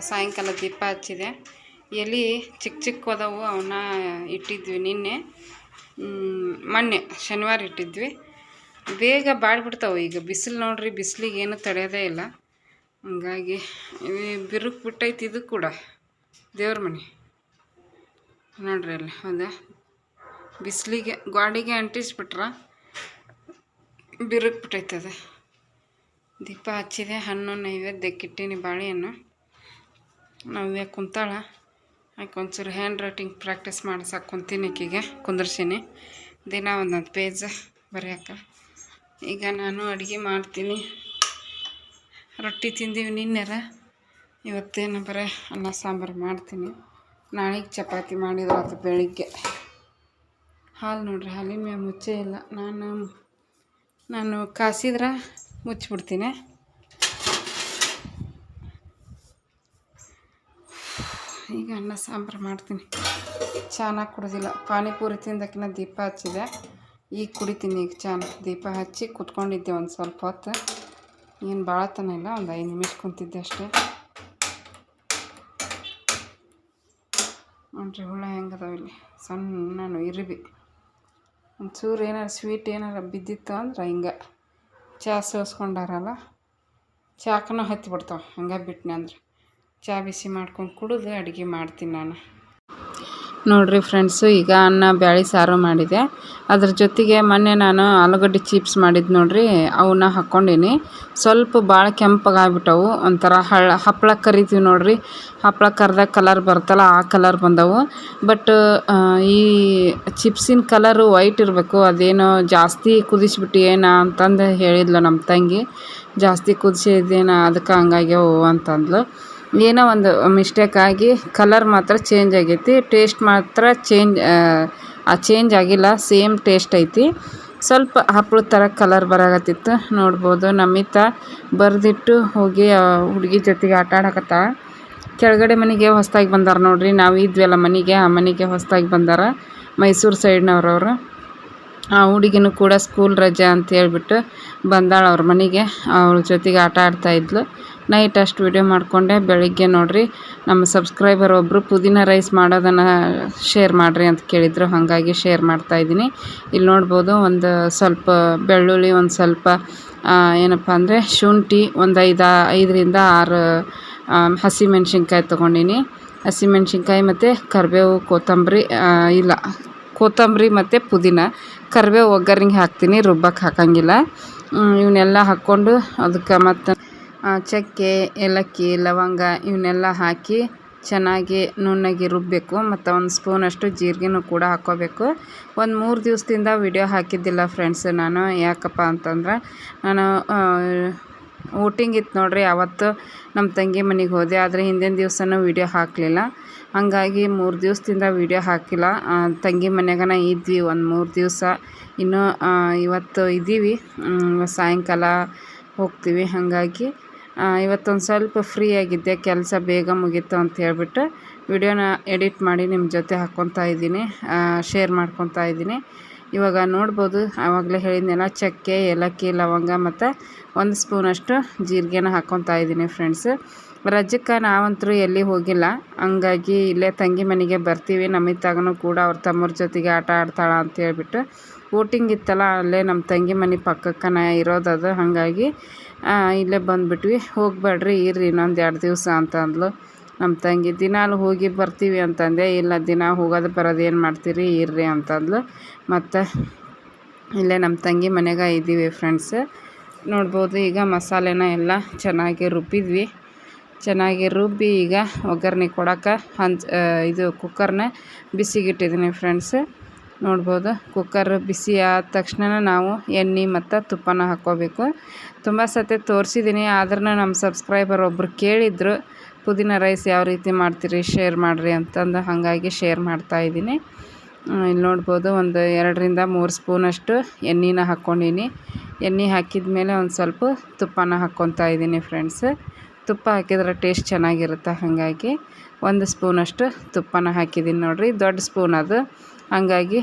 ಸಾಯಂಕಾಲ ದೀಪ ಹಚ್ಚಿದೆ. ಎಲೆ ಚಿಕ್ಕ ಚಿಕ್ಕ ಅದಾವು ಅವನ್ನ ಇಟ್ಟಿದ್ವಿ ನಿನ್ನೆ. ಮೊನ್ನೆ, ಶನಿವಾರ ಇಟ್ಟಿದ್ವಿ. ಬೇಗ ಬಾಡ್ಬಿಡ್ತಾವೆ ಈಗ. ಬಿಸಿಲು ನೋಡ್ರಿ, ಬಿಸಿಲಿಗೆ ಏನು ತಡೆಯೋದೇ ಇಲ್ಲ. ಹಂಗಾಗಿ ಬಿರುಕು ಬಿಟ್ಟೈತಿ ಇದು ಕೂಡ. ದೇವ್ರ ಮನೆ. ನೋಡ್ರಿ ಅಲ್ಲಿ ಹೌದಾ ಬಿಸಿಲಿಗೆ, ಗಾಡಿಗೆ ಅಂಟಿಸ್ಬಿಟ್ರ, ಬಿರುಕು ಬಿಟ್ಟೈತದೆ. ದೀಪ ಹಚ್ಚಿದೆ, ಹಣ್ಣು ನೈವೇದ್ಯಕ್ಕೆ ಇಟ್ಟೀನಿ ಬಾಳೆಹಣ್ಣು. ನವ್ಯ ಕುಂತಾಳ. ಆಕೆ ಒಂಚೂರು ಹ್ಯಾಂಡ್ ರೈಟಿಂಗ್ ಪ್ರಾಕ್ಟೀಸ್ ಮಾಡಿಸಕ್ಕೆ ಕುಂತೀನಿ ಆಕಿಗೆ ಕುಂದರ್ಸೀನಿ. ದಿನ ಒಂದೊಂದು ಪೇಜ್ ಬರೆಯೋಕೆ. ಈಗ ನಾನು ಅಡುಗೆ ಮಾಡ್ತೀನಿ. ರೊಟ್ಟಿ ತಿಂದೀವಿ ನಿನ್ನೆರ. ಇವತ್ತೇನು ಬರೀ ಅನ್ನ ಸಾಂಬಾರು ಮಾಡ್ತೀನಿ. ನಾಳೆಗೆ ಚಪಾತಿ ಮಾಡಿದ್ರು ಅದು ಬೆಳಿಗ್ಗೆ. ಹಾಲು ನೋಡ್ರಿ, ಹಾಲಿನ ಮುಚ್ಚೇ ಇಲ್ಲ. ನಾನು ನಾನು ಕಾಸಿದ್ರೆ ಮುಚ್ಚಿಬಿಡ್ತೀನಿ ಈಗ ಅನ್ನ ಸಾಂಬಾರು ಮಾಡ್ತೀನಿ. ಚೆನ್ನಾಗಿ ಕುಡಿದಿಲ್ಲ. ಪಾನಿಪುರಿ ತಿಂದಕ್ಕಿನ್ನ ದೀಪ ಹಚ್ಚಿದೆ. ಈಗ ಕುಡಿತೀನಿ ಈಗ ಚಾನ. ದೀಪ ಹಚ್ಚಿ ಕುತ್ಕೊಂಡಿದ್ದೆ ಒಂದು ಸ್ವಲ್ಪ ಹೊತ್ತು. ಏನು ಭಾಳ ತನ ಇಲ್ಲ, ಒಂದು ಐದು ನಿಮಿಷ ಕುಂತಿದ್ದೆ ಅಷ್ಟೇ. ನೋಡ್ರಿ ಹುಳ ಹೆಂಗದಾವ ಇಲ್ಲಿ? ಸಣ್ಣ ಇರಿಬಿ. ಒಂಚೂರು ಏನಾರು ಸ್ವೀಟ್ ಏನಾರು ಬಿದ್ದಿತ್ತು ಅಂದ್ರೆ ಹಿಂಗೆ ಚಹಾ ಸೋಸ್ಕೊಂಡಾರಲ್ಲ? ಚಾಕನ ಹತ್ತಿ ಬಿಡ್ತಾವೆ ಹಂಗೆ ಬಿಟ್ಟನೆ ಅಂದ್ರೆ. ಚಹಾ ಬಿಸಿ ಮಾಡ್ಕೊಂಡು ಕುಡಿದು ಅಡುಗೆ ಮಾಡ್ತೀನಿ ನಾನು. ನೋಡಿರಿ ಫ್ರೆಂಡ್ಸು ಈಗ ಅನ್ನ, ಬ್ಯಾಳಿ, ಸಾರು ಮಾಡಿದೆ. ಅದ್ರ ಜೊತೆಗೆ ಮೊನ್ನೆ ನಾನು ಆಲೂಗಡ್ಡೆ ಚಿಪ್ಸ್ ಮಾಡಿದ್ದು ನೋಡ್ರಿ ಅವನ್ನ ಹಾಕ್ಕೊಂಡಿನಿ. ಸ್ವಲ್ಪ ಭಾಳ ಕೆಂಪಗಾಗ್ಬಿಟ್ಟವು ಒಂಥರ ಹಳ್ಳ ಹಪ್ಪಳ ಕರಿತೀವಿ ನೋಡ್ರಿ. ಹಪ್ಪಳ ಕರ್ದಾಗ ಕಲರ್ ಬರ್ತಲ್ಲ, ಆ ಕಲರ್ ಬಂದವು. ಬಟ್ ಈ ಚಿಪ್ಸಿನ ಕಲರು ವೈಟ್ ಇರಬೇಕು, ಅದೇನೋ ಜಾಸ್ತಿ ಕುದಿಸ್ಬಿಟ್ಟು ಏನ ಅಂತಂದು ಹೇಳಿದ್ಲು ನಮ್ಮ ತಂಗಿ. ಜಾಸ್ತಿ ಕುದಿಸಿದ್ದೇನ, ಅದಕ್ಕೆ ಹಂಗಾಗ್ಯವು ಅಂತಂದ್ಲು. ಏನೋ ಒಂದು ಮಿಸ್ಟೇಕ್ ಆಗಿ ಕಲರ್ ಮಾತ್ರ ಚೇಂಜ್ ಆಗೈತಿ ಟೇಸ್ಟ್ ಮಾತ್ರ ಚೇಂಜ್ ಆ ಚೇಂಜ್ ಆಗಿಲ್ಲ ಸೇಮ್ ಟೇಸ್ಟ್ ಐತಿ. ಸ್ವಲ್ಪ ಹಪ್ಪಳದ ಥರ ಕಲರ್ ಬರಾಕತ್ತಿತ್ತು, ನೋಡ್ಬೋದು. ನಮಿತ ಬರೆದಿಟ್ಟು ಹೋಗಿ ಹುಡುಗಿ ಜೊತೆಗೆ ಆಟ ಆಡಕತ್ತಾಳ ಕೆಳಗಡೆ ಮನೆಗೆ ಹೊಸ್ದಾಗಿ ಬಂದಾರ ನೋಡ್ರಿ, ನಾವು ಇದ್ವಲ್ಲ ಮನೆಗೆ, ಆ ಮನೆಗೆ ಹೊಸ್ದಾಗಿ ಬಂದಾರ ಮೈಸೂರು ಸೈಡ್ನವ್ರವ್ರು. ಆ ಹುಡುಗಿನೂ ಕೂಡ ಸ್ಕೂಲ್ ರಜೆ ಅಂತ ಹೇಳ್ಬಿಟ್ಟು ಬಂದಾಳ ಅವ್ರ ಮನೆಗೆ, ಅವ್ರ ಜೊತೆಗೆ ಆಟ ಆಡ್ತಾ ಇದ್ಲು. ನೈಟ್ ಅಷ್ಟು ವಿಡಿಯೋ ಮಾಡಿಕೊಂಡೆ. ಬೆಳಿಗ್ಗೆ ನೋಡಿರಿ, ನಮ್ಮ ಸಬ್ಸ್ಕ್ರೈಬರ್ ಒಬ್ಬರು ಪುದೀನ ರೈಸ್ ಮಾಡೋದನ್ನು ಶೇರ್ ಮಾಡಿರಿ ಅಂತ ಕೇಳಿದರು. ಹಾಗಾಗಿ ಶೇರ್ ಮಾಡ್ತಾಯಿದ್ದೀನಿ ಇಲ್ಲಿ ನೋಡ್ಬೋದು, ಒಂದು ಸ್ವಲ್ಪ ಬೆಳ್ಳುಳ್ಳಿ, ಒಂದು ಸ್ವಲ್ಪ ಏನಪ್ಪ ಅಂದರೆ ಶುಂಠಿ, ಒಂದು ಐದು, ಐದರಿಂದ ಆರು ಹಸಿಮೆಣ್ಸಿನ್ಕಾಯಿ ತೊಗೊಂಡಿನಿ. ಹಸಿಮೆಣ್ಸಿನ್ಕಾಯಿ ಮತ್ತು ಕರಿಬೇವು, ಕೊತ್ತಂಬರಿ ಇಲ್ಲ, ಕೊತ್ತಂಬರಿ ಮತ್ತು ಪುದೀನ. ಕರಿಬೇವು ಒಗ್ಗರಣೆಗೆ ಹಾಕ್ತೀನಿ ರುಬ್ಬಕ್ಕೆ ಹಾಕಂಗಿಲ್ಲ. ಇವನ್ನೆಲ್ಲ ಹಾಕ್ಕೊಂಡು ಅದಕ್ಕೆ ಮತ್ತು ಚಕ್ಕೆ, ಏಲಕ್ಕಿ, ಲವಂಗ ಇವನ್ನೆಲ್ಲ ಹಾಕಿ ಚೆನ್ನಾಗಿ ನುಣ್ಣಗೆ ರುಬ್ಬಬೇಕು ಮತ್ತು ಒಂದು ಸ್ಪೂನಷ್ಟು ಜೀರಿಗೆನೂ ಕೂಡ ಹಾಕ್ಕೋಬೇಕು. ಒಂದು ಮೂರು ದಿವಸದಿಂದ ವಿಡಿಯೋ ಹಾಕಿದ್ದಿಲ್ಲ ಫ್ರೆಂಡ್ಸ್ ನಾನು. ಯಾಕಪ್ಪ ಅಂತಂದ್ರೆ ನಾನು ಊಟಿಂಗ್ ಇತ್ತು ನೋಡ್ರಿ ಅವತ್ತು ನಮ್ಮ ತಂಗಿ ಮನೆಗೆ ಹೋದೆ. ಆದರೆ ಹಿಂದಿನ ದಿವಸನೂ ವಿಡಿಯೋ ಹಾಕಲಿಲ್ಲ. ಹಾಗಾಗಿ ಮೂರು ದಿವಸದಿಂದ ವಿಡಿಯೋ ಹಾಕಿಲ್ಲ. ತಂಗಿ ಮನೆಗನ ಇದ್ವಿ ಒಂದು ಮೂರು ದಿವಸ. ಇನ್ನೂ ಇವತ್ತು ಇದ್ದೀವಿ ಸಾಯಂಕಾಲ ಹೋಗ್ತೀವಿ. ಹಾಗಾಗಿ ಇವತ್ತೊಂದು ಸ್ವಲ್ಪ ಫ್ರೀ ಆಗಿದ್ದೆ, ಕೆಲಸ ಬೇಗ ಮುಗೀತು ಅಂತ ಹೇಳ್ಬಿಟ್ಟು ವಿಡಿಯೋನ ಎಡಿಟ್ ಮಾಡಿ ನಿಮ್ಮ ಜೊತೆ ಹಾಕ್ಕೊತಾ ಇದ್ದೀನಿ ಶೇರ್ ಮಾಡ್ಕೊತಾ ಇದ್ದೀನಿ. ಇವಾಗ ನೋಡ್ಬೋದು, ಆವಾಗಲೇ ಹೇಳಿದ್ನೆಲ್ಲ, ಚಕ್ಕೆ, ಏಲಕ್ಕಿ, ಲವಂಗ ಮತ್ತು ಒಂದು ಸ್ಪೂನಷ್ಟು ಜೀರಿಗೆನ ಹಾಕ್ಕೊತಾ ಇದ್ದೀನಿ ಫ್ರೆಂಡ್ಸ್ ರಜಕ್ಕೆ ನಾವಂತರೂ ಎಲ್ಲಿ ಹೋಗಿಲ್ಲ, ಹಂಗಾಗಿ ಇಲ್ಲೇ ತಂಗಿ ಮನೆಗೆ ಬರ್ತೀವಿ ನಮ್ಮಿತ್ತಾಗನೂ ಕೂಡ ಅವ್ರ ತಮ್ಮರ ಜೊತೆಗೆ ಆಟ ಆಡ್ತಾಳ ಅಂತ ಹೇಳ್ಬಿಟ್ಟು. ಊಟಿಂಗ್ ಇತ್ತಲ್ಲ, ಅಲ್ಲೇ ನಮ್ಮ ತಂಗಿ ಮನೆ ಪಕ್ಕಕ್ಕನ ಇರೋದದು ಹಾಗಾಗಿ ಇಲ್ಲೇ ಬಂದುಬಿಟ್ವಿ. ಹೋಗಬೇಡ್ರಿ, ಇರ್ರಿ ಇನ್ನೊಂದು ಎರಡು ದಿವಸ ಅಂತ ನಮ್ಮ ತಂಗಿ ದಿನಾಲು ಹೋಗಿ ಬರ್ತೀವಿ ಅಂತಂದೆ. ಇಲ್ಲ, ದಿನ ಹೋಗೋದು ಬರೋದು ಏನು ಮಾಡ್ತೀರಿ, ಇರ್ರಿ ಅಂತಂದ್ಲು. ಮತ್ತು ಇಲ್ಲೇ ನಮ್ಮ ತಂಗಿ ಮನೆಗೆ ಇದ್ದೀವಿ ಫ್ರೆಂಡ್ಸ್ ನೋಡ್ಬೋದು, ಈಗ ಮಸಾಲೆನ ಎಲ್ಲ ಚೆನ್ನಾಗಿ ರುಬ್ಬಿದ್ವಿ. ಚೆನ್ನಾಗಿ ರುಬ್ಬಿ ಈಗ ಒಗ್ಗರಣೆ ಕೊಡೋಕೆ ಹಂಚ್ ಇದು ಕುಕ್ಕರ್ನ ಬಿಸಿಗಿಟ್ಟಿದ್ದೀನಿ ಫ್ರೆಂಡ್ಸ್ ನೋಡ್ಬೋದು. ಕುಕ್ಕರ್ ಬಿಸಿ ಆದ ತಕ್ಷಣ ನಾವು ಎಣ್ಣೆ ಮತ್ತು ತುಪ್ಪನ ಹಾಕ್ಕೋಬೇಕು. ತುಂಬ ಸತಿ ತೋರಿಸಿದ್ದೀನಿ ಆದ್ರೂ ನಮ್ಮ ಸಬ್ಸ್ಕ್ರೈಬರ್ ಒಬ್ಬರು ಕೇಳಿದ್ರು, ಪುದೀನ ರೈಸ್ ಯಾವ ರೀತಿ ಮಾಡ್ತೀರಿ ಶೇರ್ ಮಾಡಿರಿ ಅಂತಂದು ಹಾಗಾಗಿ ಶೇರ್ ಮಾಡ್ತಾಯಿದ್ದೀನಿ ಇಲ್ಲಿ ನೋಡ್ಬೋದು ಒಂದು ಎರಡರಿಂದ ಮೂರು ಸ್ಪೂನಷ್ಟು ಎಣ್ಣೆನ ಹಾಕ್ಕೊಂಡೀನಿ. ಎಣ್ಣೆ ಹಾಕಿದ ಮೇಲೆ ಒಂದು ಸ್ವಲ್ಪ ತುಪ್ಪನ ಹಾಕ್ಕೊತಾ ಇದ್ದೀನಿ ಫ್ರೆಂಡ್ಸ್ ತುಪ್ಪ ಹಾಕಿದ್ರೆ ಟೇಸ್ಟ್ ಚೆನ್ನಾಗಿರುತ್ತೆ ಹಾಗಾಗಿ. ಒಂದು ಸ್ಪೂನಷ್ಟು ತುಪ್ಪನ ಹಾಕಿದ್ದೀನಿ ನೋಡಿರಿ. ದೊಡ್ಡ ಸ್ಪೂನ್ ಅದು. ಹಾಗಾಗಿ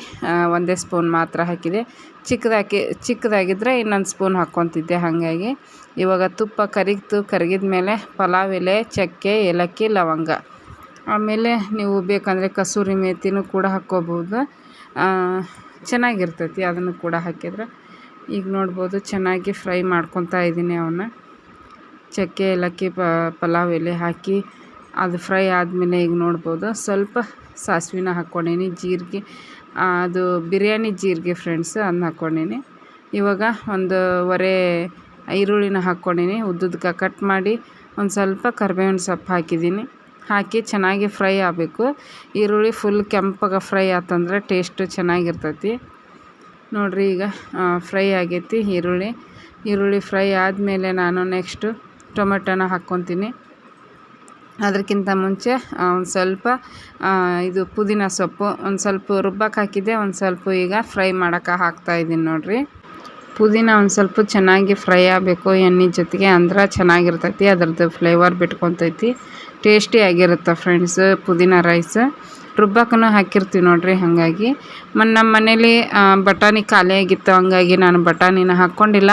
ಒಂದೇ ಸ್ಪೂನ್ ಮಾತ್ರ ಹಾಕಿದೆ. ಚಿಕ್ಕದಾಕಿ ಚಿಕ್ಕದಾಗಿದ್ದರೆ ಇನ್ನೊಂದು ಸ್ಪೂನ್ ಹಾಕ್ಕೊತಿದ್ದೆ ಹಾಗಾಗಿ. ಇವಾಗ ತುಪ್ಪ ಕರಿತು ಕರಗಿದ ಮೇಲೆ ಪಲಾವ್, ಎಲೆ, ಚಕ್ಕೆ, ಏಲಕ್ಕಿ, ಲವಂಗ. ಆಮೇಲೆ ನೀವು ಬೇಕಂದರೆ ಕಸೂರಿ ಮೇಥಿನೂ ಕೂಡ ಹಾಕ್ಕೋಬೋದು. ಚೆನ್ನಾಗಿರ್ತೈತಿ ಅದನ್ನು ಕೂಡ ಹಾಕಿದ್ರೆ. ಈಗ ನೋಡ್ಬೋದು ಚೆನ್ನಾಗಿ ಫ್ರೈ ಮಾಡ್ಕೊತಾ ಇದ್ದೀನಿ ಅವನ್ನ. ಚಕ್ಕೆ, ಏಲಕ್ಕಿ ಪಲಾವ್, ಎಲೆ ಹಾಕಿ ಅದು ಫ್ರೈ ಆದಮೇಲೆ ಈಗ ನೋಡ್ಬೋದು. ಸ್ವಲ್ಪ ಸಾಸಿವೆನ ಹಾಕ್ಕೊಂಡೀನಿ, ಜೀರಿಗೆ ಅದು ಬಿರಿಯಾನಿ ಜೀರಿಗೆ ಫ್ರೆಂಡ್ಸ್ ಅದನ್ನ ಹಾಕ್ಕೊಂಡೀನಿ. ಇವಾಗ ಒಂದೂವರೆ ಈರುಳ್ಳಿನ ಹಾಕ್ಕೊಂಡೀನಿ ಉದ್ದುದ್ದಕ್ಕೆ ಕಟ್ ಮಾಡಿ ಒಂದು ಸ್ವಲ್ಪ ಕರ್ಬೇವಿನ ಸೊಪ್ಪು ಹಾಕಿದ್ದೀನಿ ಹಾಕಿ ಚೆನ್ನಾಗಿ ಫ್ರೈ ಆಗಬೇಕು. ಈರುಳ್ಳಿ ಫುಲ್ ಕೆಂಪಗೆ ಫ್ರೈ ಆತಂದ್ರೆ ಟೇಸ್ಟು ಚೆನ್ನಾಗಿರ್ತೈತಿ. ನೋಡಿರಿ ಈಗ ಫ್ರೈ ಆಗೈತಿ ಈರುಳ್ಳಿ. ಈರುಳ್ಳಿ ಫ್ರೈ ಆದಮೇಲೆ ನಾನು ನೆಕ್ಸ್ಟು ಟೊಮೆಟೊನ ಹಾಕ್ಕೊತೀನಿ. ಅದಕ್ಕಿಂತ ಮುಂಚೆ ಒಂದು ಸ್ವಲ್ಪ ಇದು ಪುದೀನ ಸೊಪ್ಪು, ಒಂದು ಸ್ವಲ್ಪ ರುಬ್ಬಕ್ಕೆ ಹಾಕಿದ್ದೆ, ಒಂದು ಸ್ವಲ್ಪ ಈಗ ಫ್ರೈ ಮಾಡೋಕೆ ಹಾಕ್ತಾಯಿದ್ದೀನಿ ನೋಡಿರಿ. ಪುದೀನ ಒಂದು ಸ್ವಲ್ಪ ಚೆನ್ನಾಗಿ ಫ್ರೈ ಆಗಬೇಕು, ಎಣ್ಣೆ ಜೊತೆಗೆ ಅಂದ್ರೆ ಚೆನ್ನಾಗಿರ್ತೈತಿ, ಅದರದ್ದು ಫ್ಲೇವರ್ ಬಿಟ್ಕೊತೈತಿ ಟೇಸ್ಟಿಯಾಗಿರುತ್ತೆ ಫ್ರೆಂಡ್ಸ್ ಪುದೀನ ರೈಸ್. ರುಬ್ಬಕ್ಕೂ ಹಾಕಿರ್ತೀವಿ ನೋಡಿರಿ ಹಾಗಾಗಿ. ಮತ್ತು ನಮ್ಮ ಮನೇಲಿ ಬಟಾಣಿ ಖಾಲಿಯಾಗಿತ್ತು, ಹಂಗಾಗಿ ನಾನು ಬಟಾಣಿನ ಹಾಕ್ಕೊಂಡಿಲ್ಲ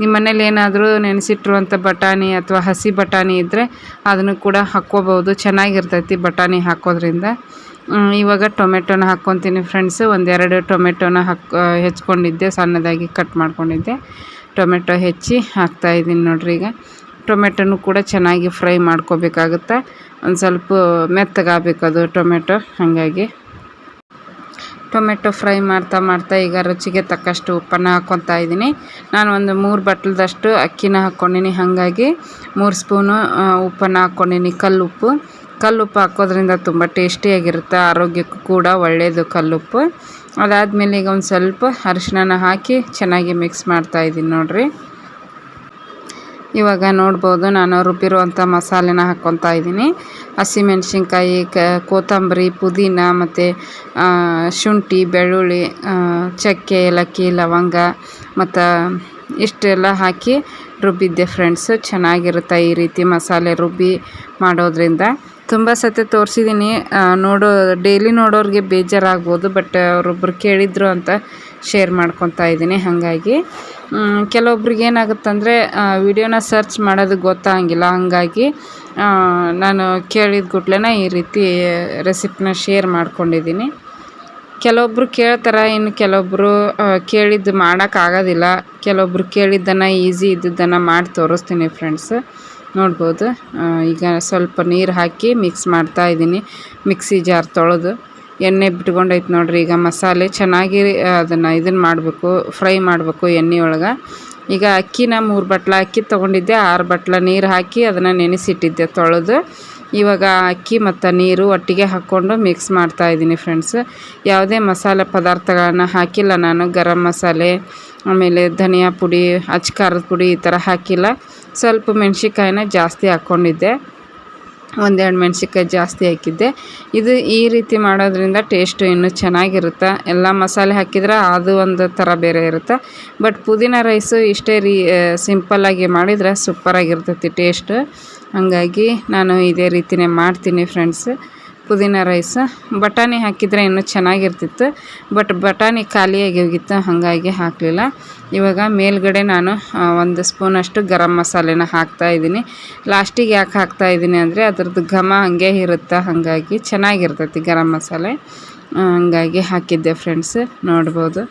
ನಿಮ್ಮ ಮನೇಲಿ ಏನಾದರೂ ನೆನೆಸಿಟ್ಟಿರುವಂಥ ಬಟಾಣಿ ಅಥವಾ ಹಸಿ ಬಟಾಣಿ ಇದ್ದರೆ ಅದನ್ನು ಕೂಡ ಹಾಕ್ಕೋಬೋದು. ಚೆನ್ನಾಗಿರ್ತೈತಿ ಬಟಾಣಿ ಹಾಕೋದ್ರಿಂದ. ಇವಾಗ ಟೊಮೆಟೊನ ಹಾಕ್ಕೊತೀನಿ ಫ್ರೆಂಡ್ಸ್ ಒಂದೆರಡು ಟೊಮೆಟೊನ ಹಾಕ್ ಹೆಚ್ಕೊಂಡಿದ್ದೆ, ಸಣ್ಣದಾಗಿ ಕಟ್ ಮಾಡ್ಕೊಂಡಿದ್ದೆ. ಟೊಮೆಟೊ ಹೆಚ್ಚಿ ಹಾಕ್ತಾಯಿದ್ದೀನಿ ನೋಡ್ರಿ ಈಗ. ಟೊಮೆಟೊನು ಕೂಡ ಚೆನ್ನಾಗಿ ಫ್ರೈ ಮಾಡ್ಕೋಬೇಕಾಗುತ್ತೆ. ಒಂದು ಸ್ವಲ್ಪ ಮೆತ್ತಗಾಗಬೇಕು ಅದು ಟೊಮೆಟೊ, ಹಾಗಾಗಿ. ಟೊಮೆಟೊ ಫ್ರೈ ಮಾಡ್ತಾ ಮಾಡ್ತಾ ಈಗ ರುಚಿಗೆ ತಕ್ಕಷ್ಟು ಉಪ್ಪನ್ನು ಹಾಕ್ಕೊತಾ ಇದ್ದೀನಿ. ನಾನು ಒಂದು ಮೂರು ಬಟ್ಲದಷ್ಟು ಅಕ್ಕಿನ ಹಾಕ್ಕೊಂಡಿನಿ. ಹಾಗಾಗಿ ಮೂರು ಸ್ಪೂನು ಉಪ್ಪನ್ನು ಹಾಕ್ಕೊಂಡಿನಿ. ಕಲ್ಲುಪ್ಪು. ಕಲ್ಲುಪ್ಪು ಹಾಕೋದ್ರಿಂದ ತುಂಬ ಟೇಸ್ಟಿಯಾಗಿರುತ್ತೆ. ಆರೋಗ್ಯಕ್ಕೂ ಕೂಡ ಒಳ್ಳೆಯದು ಕಲ್ಲುಪ್ಪು. ಅದಾದಮೇಲೆ ಈಗ ಒಂದು ಸ್ವಲ್ಪ ಅರಿಶಿನ ಹಾಕಿ ಚೆನ್ನಾಗಿ ಮಿಕ್ಸ್ ಮಾಡ್ತಾಯಿದ್ದೀನಿ ನೋಡಿರಿ. ಇವಾಗ ನೋಡ್ಬೋದು ನಾನು ರುಬ್ಬಿರುವಂಥ ಮಸಾಲೆನ ಹಾಕ್ಕೊತಾ ಇದ್ದೀನಿ. ಹಸಿಮೆಣ್ಸಿನ್ಕಾಯಿ ಕ, ಕೊತ್ತಂಬರಿ, ಪುದೀನ ಮತ್ತು ಶುಂಠಿ, ಬೆಳ್ಳುಳ್ಳಿ ಚಕ್ಕೆ, ಏಲಕ್ಕಿ, ಲವಂಗ ಮತ್ತು ಇಷ್ಟೆಲ್ಲ ಹಾಕಿ ರುಬ್ಬಿದ್ದೆ ಫ್ರೆಂಡ್ಸು. ಚೆನ್ನಾಗಿರುತ್ತೆ ಈ ರೀತಿ ಮಸಾಲೆ ರುಬ್ಬಿ ಮಾಡೋದ್ರಿಂದ. ತುಂಬ ಸತಿ ತೋರಿಸಿದ್ದೀನಿ. ನೋಡೋ, ಡೈಲಿ ನೋಡೋರಿಗೆ ಬೇಜಾರಾಗ್ಬೋದು, ಬಟ್ ಅವರೊಬ್ಬರು ಕೇಳಿದ್ರು ಅಂತ ಶೇರ್ ಮಾಡ್ಕೊತಾ ಇದ್ದೀನಿ, ಹಾಗಾಗಿ. ಕೆಲವೊಬ್ರಿಗೆ ಏನಾಗುತ್ತಂದರೆ ವಿಡಿಯೋನ ಸರ್ಚ್ ಮಾಡೋದು ಗೊತ್ತಾಗಂಗಿಲ್ಲ, ಹಾಗಾಗಿ ನಾನು ಕೇಳಿದ ಗುಟ್ಲೆನ ಈ ರೀತಿ ರೆಸಿಪಿನ ಶೇರ್ ಮಾಡ್ಕೊಂಡಿದ್ದೀನಿ. ಕೆಲವೊಬ್ಬರು ಕೇಳ್ತಾರೆ, ಇನ್ನು ಕೆಲವೊಬ್ಬರು ಕೇಳಿದ್ದು ಮಾಡೋಕ್ಕಾಗೋದಿಲ್ಲ ಕೆಲವೊಬ್ರು ಕೇಳಿದ್ದನ್ನು ಈಸಿ ಇದ್ದಿದ್ದನ್ನು ಮಾಡಿ ತೋರಿಸ್ತೀನಿ ಫ್ರೆಂಡ್ಸ್ ನೋಡ್ಬೋದು. ಈಗ ಸ್ವಲ್ಪ ನೀರು ಹಾಕಿ ಮಿಕ್ಸ್ ಮಾಡ್ತಾ ಇದ್ದೀನಿ, ಮಿಕ್ಸಿ ಜಾರ್ ತೊಳೆದು. ಎಣ್ಣೆ ಬಿಟ್ಕೊಂಡೈತೆ ನೋಡಿರಿ. ಈಗ ಮಸಾಲೆ ಚೆನ್ನಾಗಿ ಅದನ್ನು ಇದನ್ನು ಮಾಡಬೇಕು, ಫ್ರೈ ಮಾಡಬೇಕು ಎಣ್ಣೆ ಒಳಗೆ. ಈಗ ಅಕ್ಕಿನ ಮೂರು ಬಟ್ಲ ಅಕ್ಕಿ ತೊಗೊಂಡಿದ್ದೆ, ಆರು ಬಟ್ಲ ನೀರು ಹಾಕಿ ಅದನ್ನು ನೆನೆಸಿಟ್ಟಿದ್ದೆ ತೊಳೆದು. ಇವಾಗ ಅಕ್ಕಿ ಮತ್ತು ನೀರು ಒಟ್ಟಿಗೆ ಹಾಕ್ಕೊಂಡು ಮಿಕ್ಸ್ ಮಾಡ್ತಾ ಇದ್ದೀನಿ ಫ್ರೆಂಡ್ಸ್ ಯಾವುದೇ ಮಸಾಲೆ ಪದಾರ್ಥಗಳನ್ನು ಹಾಕಿಲ್ಲ ನಾನು, ಗರಂ ಮಸಾಲೆ, ಆಮೇಲೆ ಧನಿಯಾ ಪುಡಿ ಅಚ್ಚ ಖಾರದ ಪುಡಿ ಈ ಥರ ಹಾಕಿಲ್ಲ. ಸ್ವಲ್ಪ ಮೆಣಸಿಕಾಯಿನ ಜಾಸ್ತಿ ಹಾಕ್ಕೊಂಡಿದ್ದೆ ಒಂದೆರಡು ಮೆಣ್ಸಿನ್ಕಾಯಿ ಜಾಸ್ತಿ ಹಾಕಿದ್ದೆ. ಇದು ಈ ರೀತಿ ಮಾಡೋದ್ರಿಂದ ಟೇಸ್ಟು ಇನ್ನೂ ಚೆನ್ನಾಗಿರುತ್ತೆ. ಎಲ್ಲ ಮಸಾಲೆ ಹಾಕಿದ್ರೆ ಅದು ಒಂದು ಥರ ಬೇರೆ ಇರುತ್ತೆ. ಬಟ್ ಪುದೀನ ರೈಸು ಇಷ್ಟೇ ರೀ ಸಿಂಪಲ್ಲಾಗಿ ಮಾಡಿದರೆ ಸೂಪರಾಗಿರ್ತೈತಿ ಟೇಸ್ಟ್ ಹಾಗಾಗಿ ನಾನು ಇದೇ ರೀತಿಯೇ ಮಾಡ್ತೀನಿ ಫ್ರೆಂಡ್ಸ್ ಪುದೀನ ರೈಸ್. ಬಟಾಣಿ ಹಾಕಿದರೆ ಇನ್ನೂ ಚೆನ್ನಾಗಿರ್ತಿತ್ತು. ಬಟ್ ಬಟಾಣಿ ಖಾಲಿಯಾಗಿ ಹೋಗಿತ್ತು, ಹಾಗಾಗಿ ಹಾಕಲಿಲ್ಲ. ಇವಾಗ ಮೇಲ್ಗಡೆ ನಾನು ಒಂದು ಸ್ಪೂನಷ್ಟು ಗರಂ ಮಸಾಲೆನ ಹಾಕ್ತಾಯಿದ್ದೀನಿ ಲಾಸ್ಟಿಗೆ ಯಾಕೆ ಹಾಕ್ತಾಯಿದ್ದೀನಿ ಅಂದರೆ ಅದ್ರದ್ದು ಘಮ ಹಾಗೆ ಇರುತ್ತೆ, ಹಾಗಾಗಿ ಚೆನ್ನಾಗಿರ್ತೈತಿ ಗರಂ ಮಸಾಲೆ. ಹಾಗಾಗಿ ಹಾಕಿದ್ದೆ ಫ್ರೆಂಡ್ಸ್ ನೋಡ್ಬೋದು.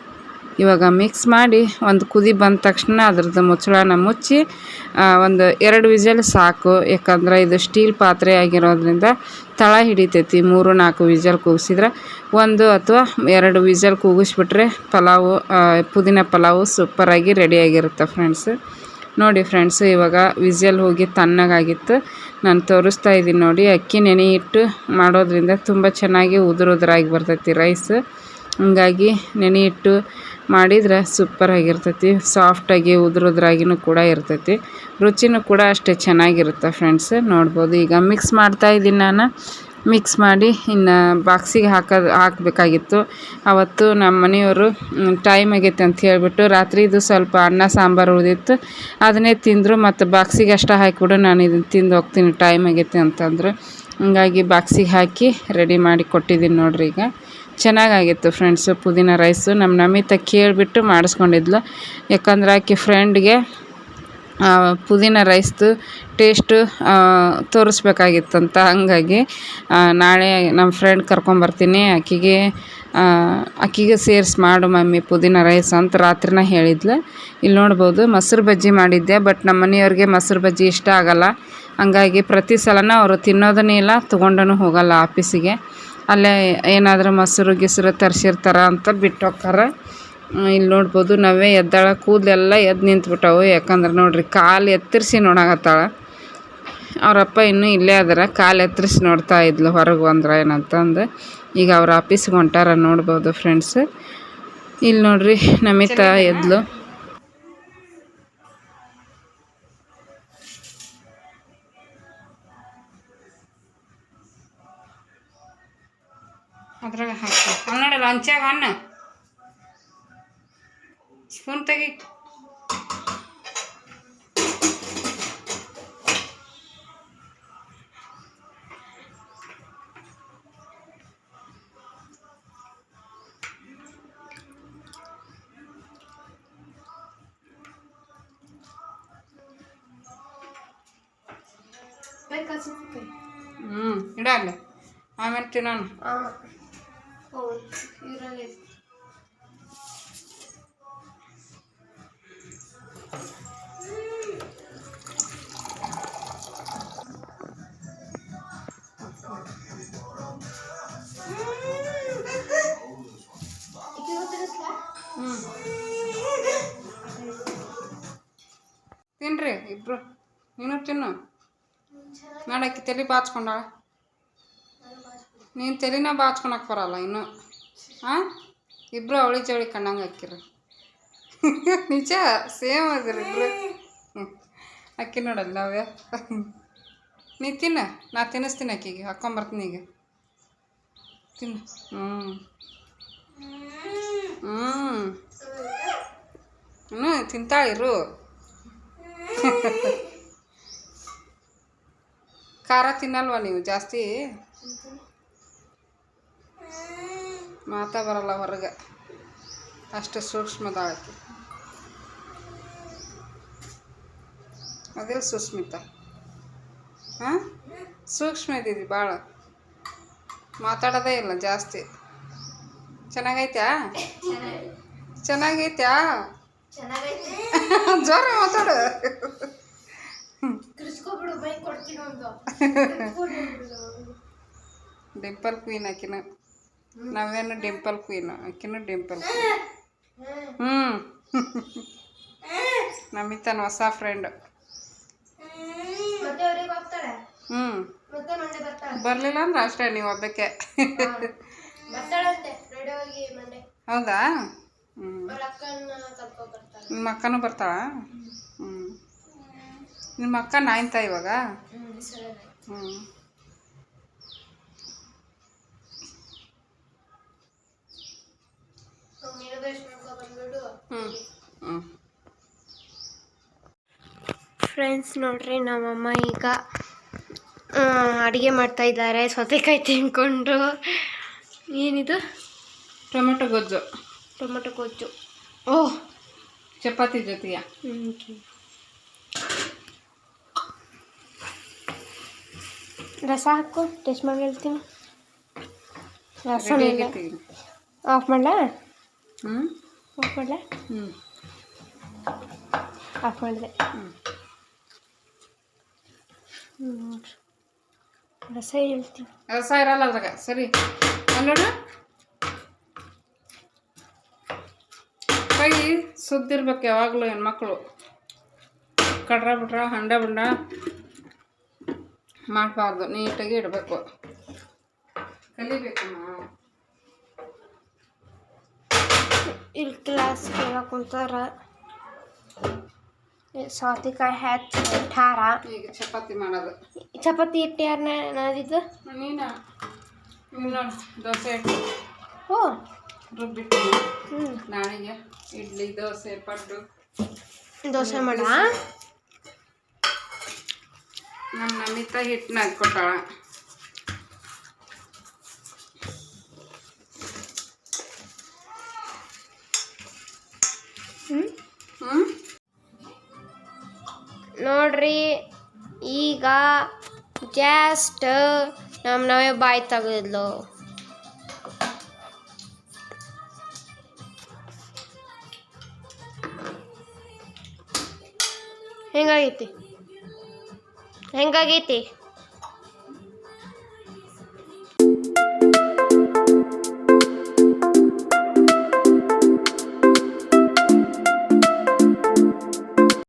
ಇವಾಗ ಮಿಕ್ಸ್ ಮಾಡಿ ಒಂದು ಕುದಿ ಬಂದ ತಕ್ಷಣ ಅದ್ರದ್ದು ಮುಚ್ಚಳನ ಮುಚ್ಚಿ ಒಂದು ಎರಡು ವಿಸಲ್ ಸಾಕು. ಯಾಕಂದ್ರೆ ಇದು ಸ್ಟೀಲ್ ಪಾತ್ರೆ ಆಗಿರೋದ್ರಿಂದ ತಳ ಹಿಡಿತೈತಿ. ಮೂರು, ನಾಲ್ಕು ವಿಸಲ್ ಕೂಗಿಸಿದ್ರೆ ಒಂದು ಅಥವಾ ಎರಡು ವಿಸಲ್ ಕೂಗಿಸ್ಬಿಟ್ರೆ ಪಲಾವು ಪುದೀನ ಪಲಾವು ಸೂಪರಾಗಿ ರೆಡಿಯಾಗಿರುತ್ತೆ ಫ್ರೆಂಡ್ಸ್ ನೋಡಿ ಫ್ರೆಂಡ್ಸ್ ಇವಾಗ ವಿಸಲ್ ಹೋಗಿ ತಣ್ಣಗಾಗಿತ್ತು. ನಾನು ತೋರಿಸ್ತಾ ಇದ್ದೀನಿ ನೋಡಿ, ಅಕ್ಕಿ ನೆನೆ ಇಟ್ಟು ಮಾಡೋದ್ರಿಂದ ತುಂಬ ಚೆನ್ನಾಗಿ ಉದುರುದ್ರಾಗಿ ಬರ್ತೈತಿ ರೈಸ್ ಹಂಗಾಗಿ ನೆನೆ ಇಟ್ಟು ಮಾಡಿದ್ರೆ ಸೂಪರಾಗಿರ್ತೈತಿ ಸಾಫ್ಟಾಗಿ ಉದ್ರುದ್ರಾಗಿನೂ ಕೂಡ ಇರ್ತೈತಿ. ರುಚಿನೂ ಕೂಡ ಅಷ್ಟೇ ಚೆನ್ನಾಗಿರುತ್ತೆ ಫ್ರೆಂಡ್ಸ್ ನೋಡ್ಬೋದು. ಈಗ ಮಿಕ್ಸ್ ಮಾಡ್ತಾ ಇದ್ದೀನಿ ನಾನು. ಮಿಕ್ಸ್ ಮಾಡಿ ಇನ್ನು ಬಾಕ್ಸಿಗೆ ಹಾಕೋದು, ಹಾಕಬೇಕಾಗಿತ್ತು. ಅವತ್ತು ನಮ್ಮ ಮನೆಯವರು ಟೈಮ್ ಆಗೈತೆ ಅಂತ ಹೇಳಿಬಿಟ್ಟು ರಾತ್ರಿ ಇದು ಸ್ವಲ್ಪ ಅನ್ನ, ಸಾಂಬಾರು ಉಳಿದಿತ್ತು. ಅದನ್ನೇ ತಿಂದರು ಮತ್ತು ಬಾಕ್ಸಿಗೆ ಅಷ್ಟೇ ಹಾಕಿಬಿಡು, ನಾನು ಇದನ್ನು ತಿಂದು ಹೋಗ್ತೀನಿ ಟೈಮ್ ಆಗೈತೆ ಅಂತಂದರು. ಹಂಗಾಗಿ ಬಾಕ್ಸಿಗೆ ಹಾಕಿ ರೆಡಿ ಮಾಡಿ ಕೊಟ್ಟಿದ್ದೀನಿ ನೋಡಿರಿ ಈಗ. ಚೆನ್ನಾಗಾಗಿತ್ತು ಫ್ರೆಂಡ್ಸು ಪುದೀನ ರೈಸು ನಮ್ಮ ನಮಿತ ಕೇಳಿಬಿಟ್ಟು ಮಾಡಿಸ್ಕೊಂಡಿದ್ಲು. ಯಾಕಂದ್ರೆ ಆಕೆ ಫ್ರೆಂಡ್ಗೆ ಪುದೀನ ರೈಸ್ದು ಟೇಸ್ಟು ತೋರಿಸ್ಬೇಕಾಗಿತ್ತಂತ. ಹಂಗಾಗಿ ನಾಳೆ ನಮ್ಮ ಫ್ರೆಂಡ್ ಕರ್ಕೊಂಬರ್ತೀನಿ. ಆಕೆಗೆ ಅಕ್ಕಿಗೆ ಸೇರಿಸಿ ಮಾಡು ಮಮ್ಮಿ ಪುದೀನ ರೈಸ್ ಅಂತ ರಾತ್ರಿನ ಹೇಳಿದ್ಲು. ಇಲ್ಲಿ ನೋಡ್ಬೋದು, ಮೊಸರು ಬಜ್ಜಿ ಮಾಡಿದ್ದೆ ಬಟ್ ನಮ್ಮ ಮನೆಯವ್ರಿಗೆ ಮೊಸರು ಬಜ್ಜಿ ಇಷ್ಟ ಆಗಲ್ಲ. ಹಂಗಾಗಿ ಪ್ರತಿ ಸಲನೂ ಅವರು ತಿನ್ನೋದನ್ನೇ ಇಲ್ಲ ತೊಗೊಂಡೂ ಹೋಗಲ್ಲ ಆಫೀಸಿಗೆ ಅಲ್ಲೇ ಏನಾದರೂ ಮೊಸರು ಗಿಸರು ತರ್ಸಿರ್ತಾರೆ ಅಂತ ಬಿಟ್ಟು ಹೋಕ್ಕಾರ ಇಲ್ಲಿ ನೋಡ್ಬೋದು ನಾವೇ ಎದ್ದಾಳ, ಕೂದಲೆಲ್ಲ ಎದ್ದು ನಿಂತ್ಬಿಟ್ಟವು. ಯಾಕಂದ್ರೆ ನೋಡ್ರಿ, ಕಾಲು ಎತ್ತರಿಸಿ ನೋಡಾಕತ್ತಾಳ. ಅವರಪ್ಪ ಇನ್ನೂ ಇಲ್ಲೇ ಅದರ, ಕಾಲು ಎತ್ತರಿಸಿ ನೋಡ್ತಾ ಇದ್ಲು ಹೊರಗೆ ಬಂದ್ರೆ ಏನಂತಂದು. ಈಗ ಅವ್ರ ಆಫೀಸ್ಗೆ ಹೊಂಟಾರ ನೋಡ್ಬೋದು ಫ್ರೆಂಡ್ಸ್. ಇಲ್ಲಿ ನೋಡ್ರಿ ನಮಿತಾ ಎದ್ಲು. ಅದ್ರಾಗ ಹಾಕಿ ಅಲ್ಲಿ ನೋಡಲ್ಲ ಹಂಚಾಗ ಅನ್ನ ಸ್ಪೂನ್ ತೆಗಿ ಹ್ಞೂ ಇಡಲ್ಲ ಆಮೇಲೆ ತಿನ್ನೋಣ ಹ್ಞೂ ತಿನ್ರಿ ಇಬ್ರು ನೀನು ತಿನ್ನು ಮಾಡಕ್ಕೆ ತಲೆ ಬಾಚ್ಕೊಂಡಾಳ ನೀನು ತಲೆನ ಬಾಚ್ಕೊಳಕ್ಕೆ ಬರಲ್ಲ ಇನ್ನು. ಹಾಂ ಇಬ್ಬರು ಅವಳಿ ಜವಳಿ ಕಣ್ಣಂಗೆ ಹಾಕಿರಿ. ನಿಜ? ಸೇಮ್ ಅದಿರಿ ಇಬ್ಬರು ಅಕ್ಕಿ ನೋಡಲ್ಲ ನಾವೇ ನೀ ತಿನ್ನ. ನಾ ತಿನ್ನಿಸ್ತೀನಿ ಅಕ್ಕಿಗೆ. ಹಾಕ್ಕೊಂಬರ್ತೀನಿ ಈಗ. ತಿನ್ನು. ಹ್ಞೂ ಹ್ಞೂ ಹ್ಞೂ ತಿಂತಾಳಿರು ಖಾರ ತಿನ್ನಲ್ವಾ ನೀವು ಜಾಸ್ತಿ? ಮಾತಾ ಬರಲ್ಲ ಹೊರಗೆ. ಅಷ್ಟು ಸೂಕ್ಷ್ಮದಾಳಕ್ಕೆ ಅದೆಲ್ಲ ಸುಸ್ಮಿತ. ಹಾಂ? ಸೂಕ್ಷ್ಮ ಇದ್ದೀವಿ ಭಾಳ. ಮಾತಾಡೋದೇ ಇಲ್ಲ ಜಾಸ್ತಿ. ಚೆನ್ನಾಗೈತ್ಯಾ? ಚೆನ್ನಾಗೈತ್ಯಾ? ಜೋರ ಮಾತಾಡು. ಡಿಂಪಲ್ ಕ್ವೀನ್ ಆಕಿನ ನಾವೇನು ಡಿಂಪಲ್ ಕ್ವೀನ್ ಆಕಿನ ಡಿಂಪಲ್ ಕ್ವೀನ್. ಹ್ಞೂ ನಮಿತನ ಹೊಸ ಫ್ರೆಂಡ್ ಹ್ಞೂ ಬರಲಿಲ್ಲ ಅಂದ್ರೆ ಅಷ್ಟೇ ನೀವು ಒಬ್ಬಕ್ಕೆ ಹೌದಾ. ನಿಮ್ಮ ಅಕ್ಕನೂ ಬರ್ತಾಳ? ಹ್ಞೂ ನಿಮ್ಮ ಅಕ್ಕ ನಾಯ್ತಾ ಇವಾಗ? ಹ್ಞೂ ನೀನು ಬೇಸ್ ಮಾಡ್ಕೊ ಬಂದ್ಬಿಡು ಹ್ಞೂ ಹ್ಞೂ ಫ್ರೆಂಡ್ಸ್ ನೋಡ್ರಿ ನಮ್ಮಮ್ಮ ಈಗ ಅಡುಗೆ ಮಾಡ್ತಾ ಇದ್ದಾರೆ ಸೌತೆಕಾಯಿ ತಿನ್ಕೊಂಡು. ಏನಿದು? ಟೊಮೆಟೊ ಗೊಜ್ಜು. ಟೊಮೆಟೊ ಗೊಜ್ಜು. ಓ ಚಪಾತಿ ಜೊತೆಯ ರಸ ಹಾಕು ಟೇಸ್ಟ್ ಮಾಡಿ ಹೇಳ್ತೀನಿ. ರಸ ಆಫ್ ಮಾಡಲಾ? ಹ್ಞೂ ಮಾಡಲಾ ಹ್ಞೂ ಹ್ಞೂ ಹ್ಞೂ ರಸ ಹೇಳ್ತೀನಿ. ರಸ ಇರಲ್ಲ ಅದ್ರಾಗ. ಸರಿ. ಅಲ್ಲೋಣ ಕೈ ಸುದ್ದಿರ್ಬೇಕು ಯಾವಾಗಲೂ ಹೆಣ್ಮಕ್ಳು. ಕಡ್ರ ಬಿಟ್ರ ಹಂಡ ಬಂಡ ಮಾಡಬಾರ್ದು. ನೀಟಾಗಿ ಇಡಬೇಕು. ಕಲಿಬೇಕು ನಾವು ಇಲ್ಲಿ ಕ್ಲಾಸ್ ಕೇಳಕ್ ಕುಂತಾರ ಸೌತೆಕಾಯಿ ಹಚ್ಚಿ ಇಟ್ಟಾರ ಈಗ ಚಪಾತಿ ಮಾಡೋದು ಚಪಾತಿ ಹಿಟ್ಟು ಯಾರನ್ನ ನಾದಿದ್ದು ನೀನು ನೋಡು ದೋಸೆ ಓ ರುಬ್ಬಿಟ್ಟು ಹ್ಞೂ ನಾಳೆಗೆ ಇಡ್ಲಿ ದೋಸೆ ಪಡ್ಡು ದೋಸೆ ಮಾಡ ನಮ್ಮ ನಮಿತಾ ಹಿಟ್ಟು ಕೊಟ್ಟಾಳ ನೋಡ್ರಿ ಈಗ ಜಸ್ಟ್ ನಮ್ಮ ನಾವೇ ಬಾಯಿ ತೆಗೆದ್ಲು. ಹೆಂಗಾಗೈತಿ? ಹೆಂಗಾಗೈತಿ?